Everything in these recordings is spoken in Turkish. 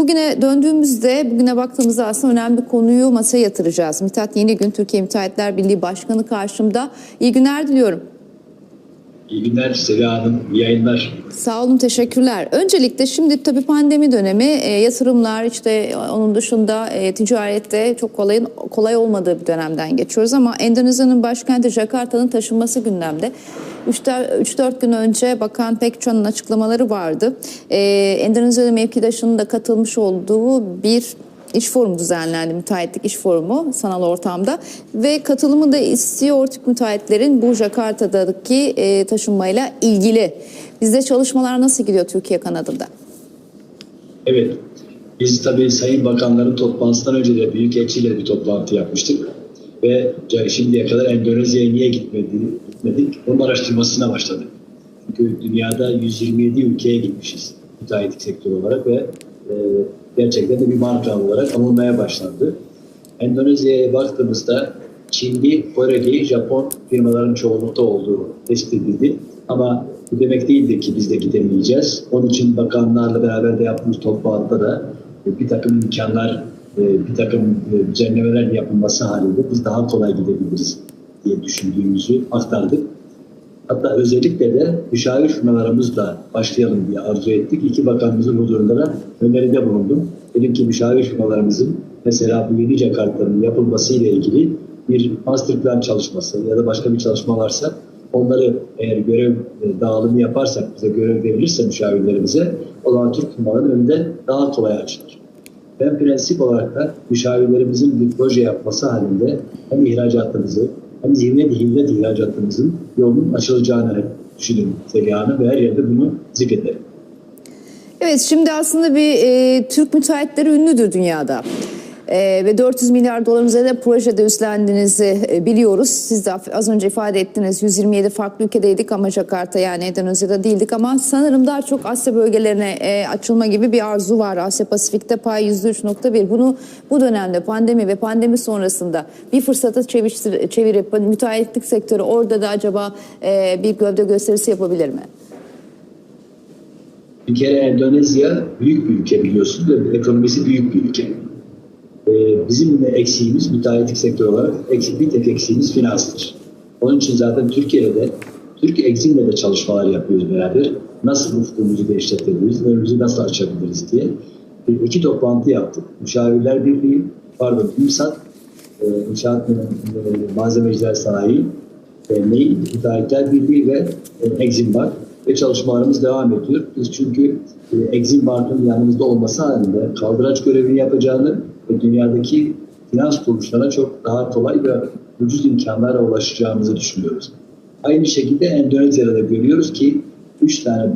Bugüne döndüğümüzde, bugüne baktığımızda aslında önemli bir konuyu masaya yatıracağız. Mithat Yenigün, Türkiye Müteahhitler Birliği Başkanı karşımda. İyi günler diliyorum. İyi günler Seliha Hanım, iyi yayınlar. Sağ olun, teşekkürler. Öncelikle şimdi tabii pandemi dönemi, e, yatırımlar işte onun dışında e, ticarette çok kolay kolay olmadığı bir dönemden geçiyoruz ama Endonezya'nın başkenti Jakarta'nın taşınması gündemde. 3-4 gün önce Bakan Pekcan'ın açıklamaları vardı. E, Endonezyalı mevkidaşının da katılmış olduğu bir iş forumu düzenlendi, müteahhitlik iş forumu sanal ortamda ve katılımı da istiyor Türk müteahhitlerin bu Jakarta'daki e, taşınmayla ilgili. Bizde çalışmalar nasıl gidiyor Türkiye kanadında? Evet, biz tabii Sayın Bakanların toplantısından önce de Büyükelçiyle bir toplantı yapmıştık. Ve şimdiye kadar Endonezya'ya niye gitmedi, gitmedik? Onun araştırmasına başladık. Çünkü dünyada 127 ülkeye gitmişiz müteahhitlik sektörü olarak ve e, gerçekten de bir marka olarak anılmaya başlandı. Endonezya'ya baktığımızda Çinli, Koreli, Japon firmaların çoğunlukta olduğu tespit edildi. Ama bu demek değildir ki biz de gidemeyeceğiz. Onun için bakanlarla beraber de yaptığımız toplantıda da bir takım imkanlar, bir takım düzenlemeler yapılması halinde biz daha kolay gidebiliriz diye düşündüğümüzü aktardık. Hatta özellikle de müşavir firmalarımızla başlayalım diye arzu ettik. İki bakanımızın huzurunda da öneride bulundum. Dedim ki müşavir firmalarımızın mesela bu yeni Jakarta'nın yapılması ile ilgili bir master plan çalışması ya da başka bir çalışma varsa onları eğer görev dağılımı yaparsak, bize görev verilirse müşavirlerimize o zaman Türk firmaların önünde daha kolay açılır. Ben prensip olarak da müşavirlerimizin bir proje yapması halinde hem ihracatımızı hem zihnet hizmet ihracatımızın yolunun açılacağını düşünüyorum Seliha ve her yerde bunu zikrederim. Evet şimdi aslında bir e, Türk müteahhitleri ünlüdür dünyada. Ee, ve 400 milyar doların üzerinde projede üstlendiğinizi e, biliyoruz. Siz de az önce ifade ettiniz 127 farklı ülkedeydik ama Jakarta yani Endonezya'da değildik ama sanırım daha çok Asya bölgelerine e, açılma gibi bir arzu var. Asya Pasifik'te pay %3.1. Bunu bu dönemde pandemi ve pandemi sonrasında bir fırsata çevir, çevirip müteahhitlik sektörü orada da acaba e, bir gövde gösterisi yapabilir mi? Bir kere Endonezya büyük bir ülke biliyorsun ve ekonomisi büyük bir ülke. Bizim de eksiğimiz müteahhitlik sektörü olarak eksik, bir tek eksiğimiz finanstır. Onun için zaten Türkiye'de de Türk Exim'le de çalışmalar yapıyoruz beraber. Nasıl ufkumuzu genişletebiliriz, önümüzü nasıl açabiliriz diye. iki toplantı yaptık. Müşavirler Birliği, pardon İMSAT, e, İnşaat Malzemeciler Sanayi, Derneği, Müteahhitler Birliği ve e, Exim var. Ve çalışmalarımız devam ediyor. Biz çünkü e, Exim Bank'ın yanımızda olması halinde kaldıraç görevini yapacağını ve dünyadaki finans kuruluşlarına çok daha kolay ve ucuz imkanlara ulaşacağımızı düşünüyoruz. Aynı şekilde Endonezya'da da görüyoruz ki üç tane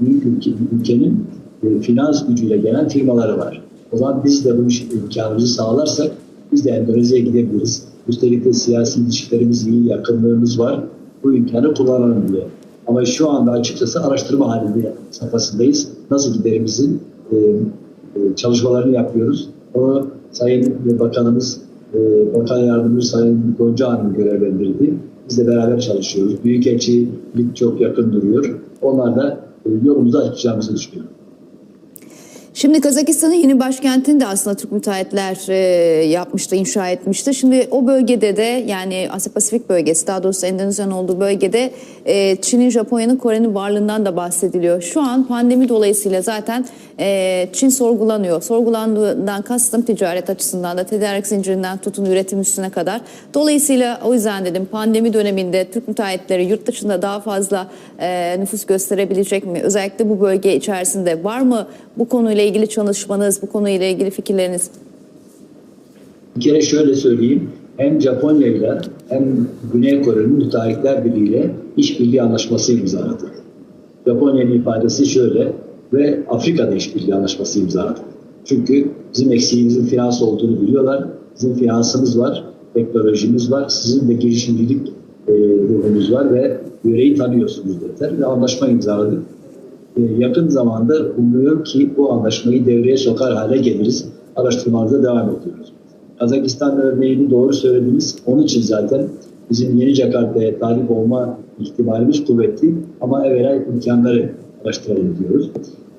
büyük ülke, ülkenin e, finans gücüyle gelen firmaları var. O zaman biz de bu imkanımızı sağlarsak biz de Endonezya'ya gidebiliriz. Üstelik de siyasi ilişkilerimiz iyi, yakınlığımız var. Bu imkanı kullanalım diye. Ama şu anda açıkçası araştırma halinde safhasındayız. Nasıl giderimizin e, e, çalışmalarını yapıyoruz. Onu Sayın Bakanımız, e, Bakan Yardımcısı Sayın Gonca Hanım görevlendirdi. Biz de beraber çalışıyoruz. Büyükelçilik çok yakın duruyor. Onlar da e, yolumuzu açacağımızı düşünüyorum. Şimdi Kazakistan'ın yeni başkentini de aslında Türk müteahhitler e, yapmıştı, inşa etmişti. Şimdi o bölgede de yani Asya Pasifik bölgesi daha doğrusu Endonezya'nın olduğu bölgede e, Çin'in, Japonya'nın, Kore'nin varlığından da bahsediliyor. Şu an pandemi dolayısıyla zaten e, Çin sorgulanıyor. Sorgulandığından kastım ticaret açısından da tedarik zincirinden tutun üretim üstüne kadar. Dolayısıyla o yüzden dedim pandemi döneminde Türk müteahhitleri yurt dışında daha fazla e, nüfus gösterebilecek mi? Özellikle bu bölge içerisinde var mı bu konuyla ilgili çalışmanız, bu konuyla ilgili fikirleriniz? Bir kere şöyle söyleyeyim. Hem Japonya ile hem Güney Kore'nin müteahhitler birliğiyle işbirliği anlaşması imzaladı. Japonya'nın ifadesi şöyle ve Afrika'da işbirliği anlaşması imzaladı. Çünkü bizim eksiğimizin finans olduğunu biliyorlar. Bizim finansımız var, teknolojimiz var, sizin de girişimcilik e, ruhunuz var ve yöreyi tanıyorsunuz dediler ve anlaşma imzaladık. E, yakın zamanda umuyorum ki bu anlaşmayı devreye sokar hale geliriz. Araştırmalarımıza devam ediyoruz. Kazakistan örneğini doğru söylediniz. Onun için zaten bizim yeni Jakarta'ya talip olma ihtimalimiz kuvvetli ama evvela imkanları araştıralım diyoruz.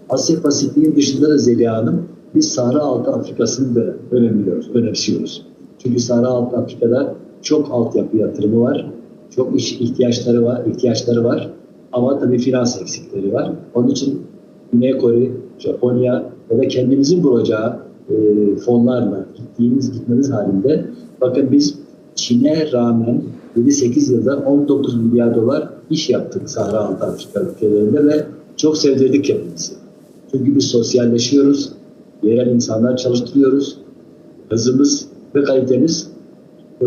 Asya Pasifik'in dışında da Zeliha Hanım biz Sahra Altı Afrika'sını da önemliyoruz, önemsiyoruz. Çünkü Sahra Altı Afrika'da çok altyapı yatırımı var, çok iş ihtiyaçları var, ihtiyaçları var. Ama tabii finans eksikleri var. Onun için Güney Kore, Japonya ya da kendimizin bulacağı e, fonlarla gittiğimiz gitmemiz halinde bakın biz Çin'e rağmen 7-8 yılda 19 milyar dolar iş yaptık Sahra Altı Afrika ülkelerinde ve çok sevdirdik kendimizi. Çünkü biz sosyalleşiyoruz, yerel insanlar çalıştırıyoruz, hızımız ve kalitemiz e,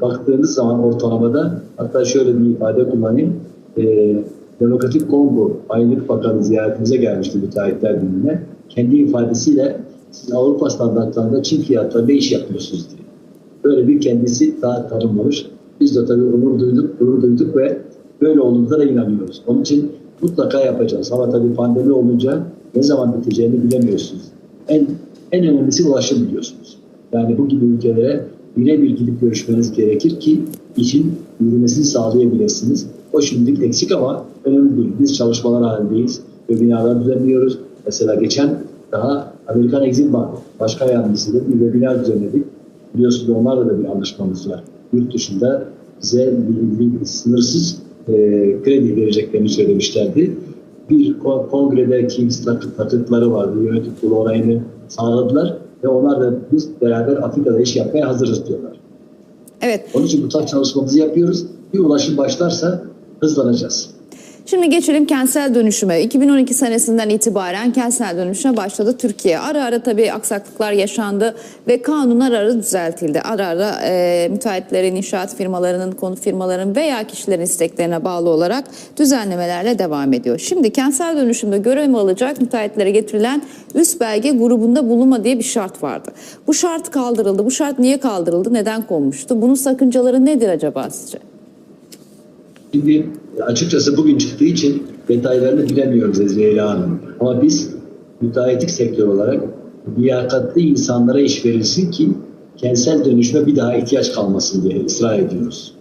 baktığınız zaman ortalamada hatta şöyle bir ifade kullanayım. E, Demokratik Kongo Aylık Bakanı ziyaretimize gelmişti müteahhitler gününe. Kendi ifadesiyle siz Avrupa standartlarında Çin fiyatlarında iş yapıyorsunuz diye. Böyle bir kendisi daha tanımlamış. Biz de tabii onur duyduk, gurur duyduk ve böyle olduğumuza da inanıyoruz. Onun için mutlaka yapacağız. Ama tabii pandemi olunca ne zaman biteceğini bilemiyorsunuz. En, en önemlisi ulaşım biliyorsunuz. Yani bu gibi ülkelere birebir gidip görüşmeniz gerekir ki işin yürümesini sağlayabilirsiniz. O şimdilik eksik ama önemli değil. Biz çalışmalar halindeyiz. Webinarlar düzenliyoruz. Mesela geçen daha Amerikan Exim Bank Başkan Yardımcısı'yla bir webinar düzenledik. Biliyorsunuz onlarla da bir anlaşmamız var. Yurt dışında bize sınırsız e, kredi vereceklerini söylemişlerdi. Bir ko- kongrede Kings takı- takıntıları vardı. Yönetim kurulu onayını sağladılar ve onlar da biz beraber Afrika'da iş yapmaya hazırız diyorlar. Evet. Onun için bu tarz çalışmamızı yapıyoruz. Bir ulaşım başlarsa hızlanacağız. Şimdi geçelim kentsel dönüşüme. 2012 senesinden itibaren kentsel dönüşüme başladı Türkiye. Ara ara tabii aksaklıklar yaşandı ve kanunlar ara düzeltildi. Ara ara e, müteahhitlerin, inşaat firmalarının, konut firmaların veya kişilerin isteklerine bağlı olarak düzenlemelerle devam ediyor. Şimdi kentsel dönüşümde görev alacak müteahhitlere getirilen üst belge grubunda bulunma diye bir şart vardı. Bu şart kaldırıldı. Bu şart niye kaldırıldı? Neden konmuştu? Bunun sakıncaları nedir acaba sizce? Şimdi açıkçası bugün çıktığı için detaylarını bilemiyoruz Ezreyla Hanım. Ama biz müteahhitlik sektörü olarak liyakatli insanlara iş verilsin ki kentsel dönüşme bir daha ihtiyaç kalmasın diye ısrar ediyoruz.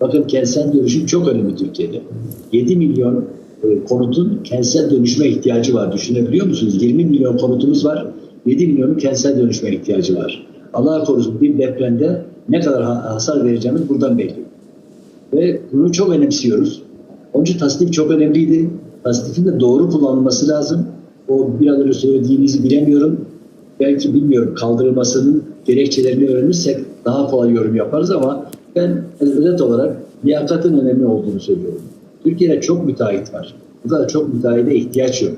Bakın kentsel dönüşüm çok önemli Türkiye'de. 7 milyon e, konutun kentsel dönüşme ihtiyacı var. Düşünebiliyor musunuz? 20 milyon konutumuz var. 7 milyonun kentsel dönüşme ihtiyacı var. Allah korusun bir depremde ne kadar ha- hasar vereceğimiz buradan belli. Ve bunu çok önemsiyoruz. Onun için tasnif çok önemliydi. Tasnifin de doğru kullanılması lazım. O biraz önce söylediğinizi bilemiyorum. Belki bilmiyorum kaldırılmasının gerekçelerini öğrenirsek daha kolay yorum yaparız ama ben özet olarak liyakatın önemli olduğunu söylüyorum. Türkiye'de çok müteahhit var. Bu kadar çok müteahhide ihtiyaç yok.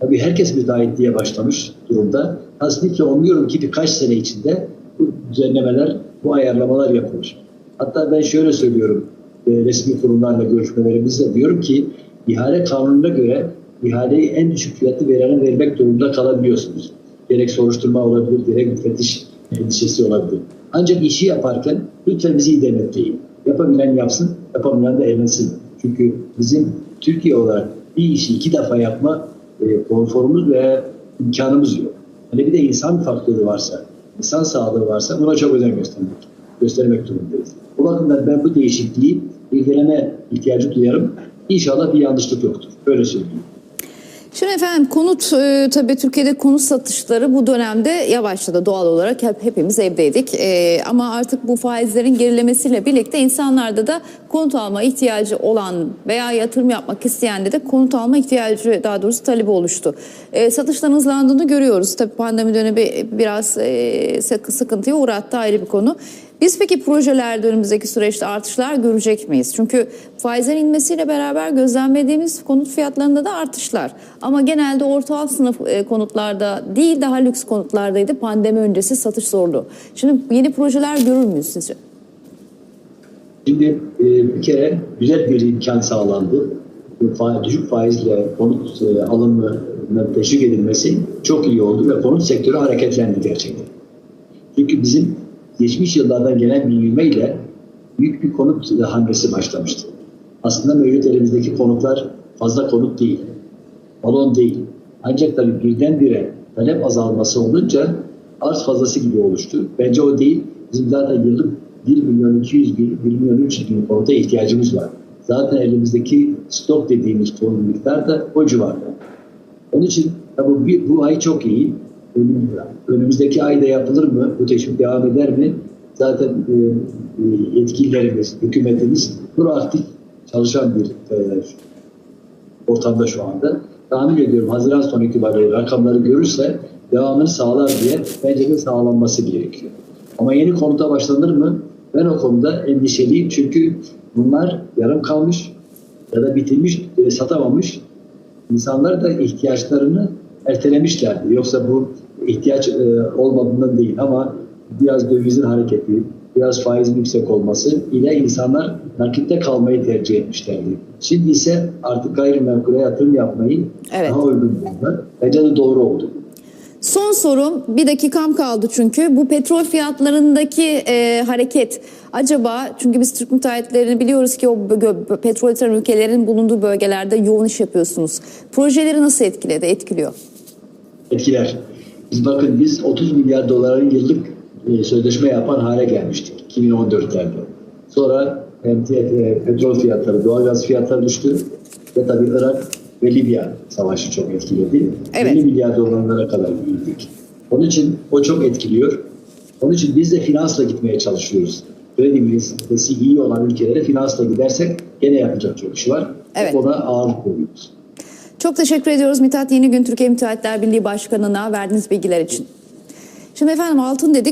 Tabii herkes müteahhitliğe başlamış durumda. Tasnifle umuyorum ki birkaç sene içinde bu düzenlemeler, bu ayarlamalar yapılır. Hatta ben şöyle söylüyorum e, resmi kurumlarla görüşmelerimizde diyorum ki ihale kanununa göre ihaleyi en düşük fiyatlı verene vermek durumunda kalabiliyorsunuz. Gerek soruşturma olabilir, gerek müfettiş endişesi olabilir. Ancak işi yaparken lütfen bizi iyi denetleyin. Yapabilen yapsın, yapamayan da eğlensin. Çünkü bizim Türkiye olarak bir işi iki defa yapma e, konforumuz ve imkanımız yok. Hani bir de insan faktörü varsa, insan sağlığı varsa buna çok özen göstermek, göstermek durumundayız. Bu bakımdan ben bu değişikliği ilgileme ihtiyacı duyarım. İnşallah bir yanlışlık yoktur. Böyle söyleyeyim. Şimdi efendim konut e, tabii Türkiye'de konut satışları bu dönemde yavaşladı doğal olarak hep hepimiz evdeydik E, ama artık bu faizlerin gerilemesiyle birlikte insanlarda da konut alma ihtiyacı olan veya yatırım yapmak isteyende de konut alma ihtiyacı daha doğrusu talebi oluştu. E, satışların hızlandığını görüyoruz tabii pandemi dönemi biraz e, sıkı- sıkıntıya uğrattı ayrı bir konu. Biz peki projelerde önümüzdeki süreçte artışlar görecek miyiz? Çünkü faizlerin inmesiyle beraber gözlemlediğimiz konut fiyatlarında da artışlar. Ama genelde orta alt sınıf e, konutlarda değil daha lüks konutlardaydı pandemi öncesi satış zorlu. Şimdi yeni projeler görür müyüz sizce? Şimdi e, bir kere güzel bir imkan sağlandı. Düşük faizle konut e, alımına teşvik edilmesi çok iyi oldu ve konut sektörü hareketlendi gerçekten. Çünkü bizim geçmiş yıllardan gelen bir ivmeyle büyük bir konut hamlesi başlamıştı. Aslında mevcut elimizdeki konutlar fazla konut değil, balon değil. Ancak tabii birdenbire talep azalması olunca arz fazlası gibi oluştu. Bence o değil. Bizim zaten yıllık 1 milyon 200 bin, 1 milyon 300 bin konuta ihtiyacımız var. Zaten elimizdeki stok dediğimiz konut miktar da o civarda. Onun için bu, bu ay çok iyi. önümüzdeki ayda yapılır mı? Bu teşvik devam eder mi? Zaten e, e, yetkililerimiz, hükümetimiz proaktif çalışan bir e, ortamda şu anda. Tahmin ediyorum Haziran sonu itibariyle rakamları görürse devamını sağlar diye bence de sağlanması gerekiyor. Ama yeni konuta başlanır mı? Ben o konuda endişeliyim çünkü bunlar yarım kalmış ya da bitirmiş, e, satamamış. İnsanlar da ihtiyaçlarını ertelemişlerdi. Yoksa bu ihtiyaç e, olmadığından değil ama biraz dövizin hareketi, biraz faizin yüksek olması ile insanlar nakitte kalmayı tercih etmişlerdi. Şimdi ise artık gayrimenkule yatırım yapmayı Evet. daha uygun buldular. Bence de doğru oldu. Son sorum bir dakikam kaldı çünkü bu petrol fiyatlarındaki e, hareket acaba çünkü biz Türk müteahhitlerini biliyoruz ki o petrol üreten ülkelerin bulunduğu bölgelerde yoğun iş yapıyorsunuz. Projeleri nasıl etkiledi, etkiliyor? etkiler. Biz bakın biz 30 milyar doların yıllık e, sözleşme yapan hale gelmiştik 2014'lerde. Sonra hem e, petrol fiyatları, doğalgaz fiyatları düştü ve tabii Irak ve Libya savaşı çok etkiledi. Evet. 50 milyar dolarlara kadar büyüdük. Onun için o çok etkiliyor. Onun için biz de finansla gitmeye çalışıyoruz. Kredibilitesi iyi olan ülkelere finansla gidersek gene yapacak çok iş var. Evet. Ona ağırlık koyuyoruz. Çok teşekkür ediyoruz Mithat Yeni Gün Türkiye Müteahhitler Birliği Başkanı'na verdiğiniz bilgiler için. Şimdi efendim altın dedik.